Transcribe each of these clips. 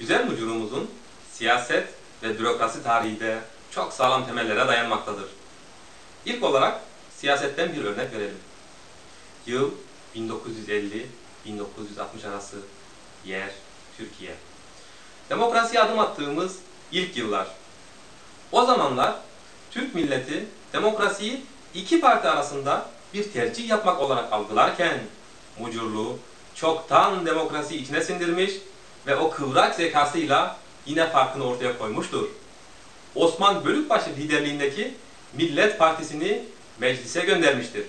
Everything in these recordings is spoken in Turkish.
Güzel Mucurumuzun siyaset ve bürokrasi tarihi de çok sağlam temellere dayanmaktadır. İlk olarak siyasetten bir örnek verelim. Yıl 1950-1960 arası yer Türkiye. Demokrasiye adım attığımız ilk yıllar. O zamanlar Türk milleti demokrasiyi iki parti arasında bir tercih yapmak olarak algılarken Mucurlu çoktan demokrasi içine sindirmiş ve o kıvrak zekasıyla yine farkını ortaya koymuştur. Osman Bölükbaşı liderliğindeki Millet Partisi'ni meclise göndermiştir.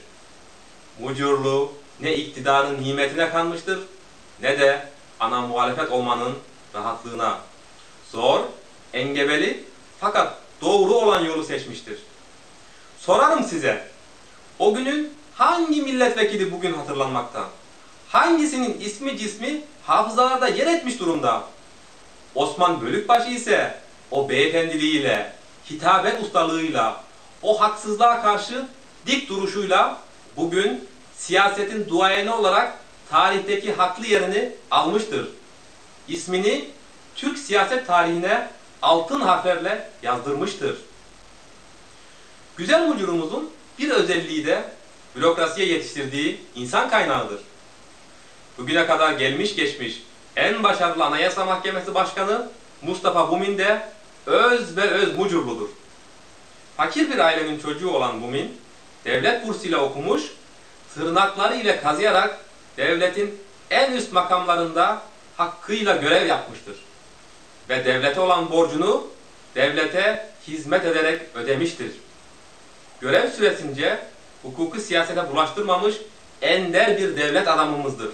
Mucurlu ne iktidarın nimetine kanmıştır ne de ana muhalefet olmanın rahatlığına. Zor, engebeli fakat doğru olan yolu seçmiştir. Sorarım size, o günün hangi milletvekili bugün hatırlanmakta? Hangisinin ismi cismi hafızalarda yer etmiş durumda? Osman Bölükbaşı ise o beyefendiliğiyle, hitabet ustalığıyla, o haksızlığa karşı dik duruşuyla bugün siyasetin duayeni olarak tarihteki haklı yerini almıştır. İsmini Türk siyaset tarihine altın harflerle yazdırmıştır. Güzel mucurumuzun bir özelliği de bürokrasiye yetiştirdiği insan kaynağıdır. Bugüne kadar gelmiş geçmiş en başarılı Anayasa Mahkemesi Başkanı Mustafa Bumin de öz ve öz Mucurludur. Fakir bir ailenin çocuğu olan Bumin, devlet bursuyla okumuş, tırnakları ile kazıyarak devletin en üst makamlarında hakkıyla görev yapmıştır. Ve devlete olan borcunu devlete hizmet ederek ödemiştir. Görev süresince hukuku siyasete bulaştırmamış ender bir devlet adamımızdır.